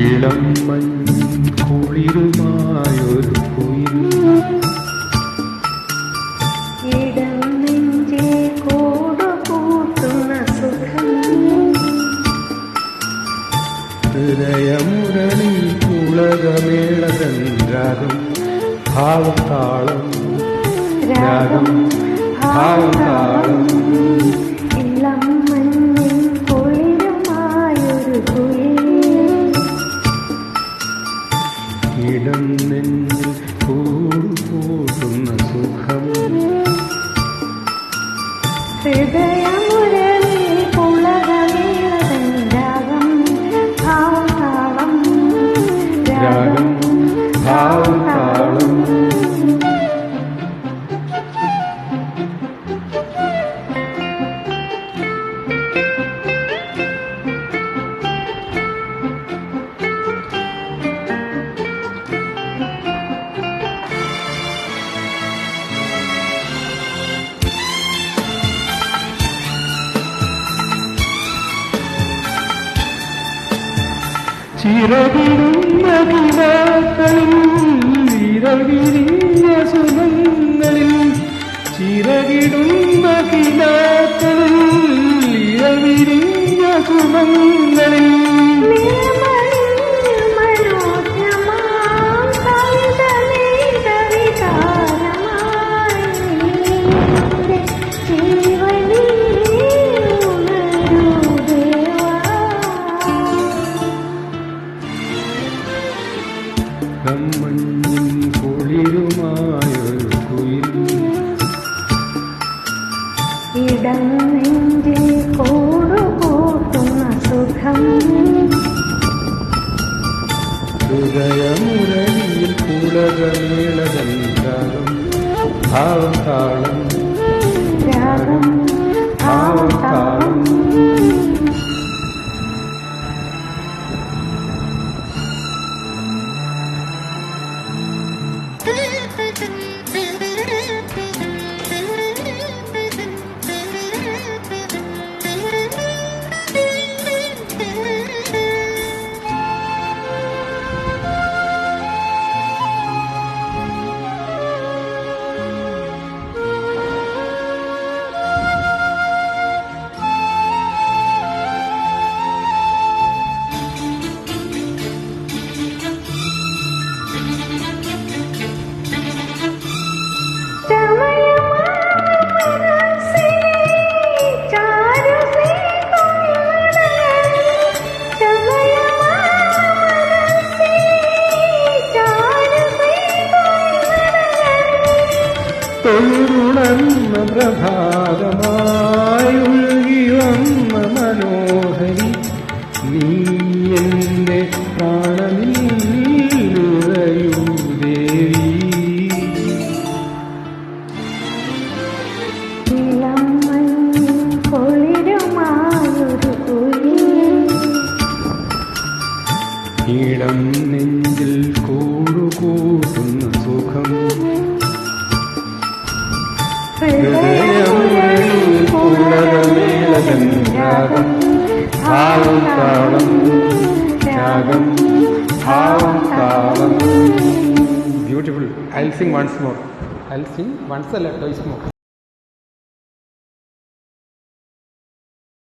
ഇളം മഞ്ഞിൻ കുളിരുമായൊരു കുയിൽ ഇടം നെഞ്ചേ കൂടു കൂട്ടുന്ന സുഖം. ഹൃദയമുരളി ഉലകമേളതൻ രാഗം. ഭാവത്താളം രാഗം ഭാവതാളം ചിറകിടുന്ന കിനാക്കളിൽ ഇരവിരിഞ്ഞ സുഖങ്ങളിൽ ചിറകിടുന്ന കിനാക്കളിൽ കുളിരുമായൊരു കുയിൽ ഇടം നെഞ്ചിൽ സുഖം. ഹൃദയമുരളിയിൽ രാഗം ഭാവം താളം തൊഴുണർന്ന പ്രഭാതമായി വന്ന മനോഹരി നീ എന്റെ പ്രാണനിൽ ഉറയൂ ദേവി. ഇളം നെഞ്ചിൽ കൂടുകൂട്ടുന്ന ഹൃദയമുരളിൽ പുളകമേളതൻ രാഗം ഭാവം താളം രാഗം ഭാവം താളം beautiful I sing once more I sing once അല്ല ടോയ്സ് മോർ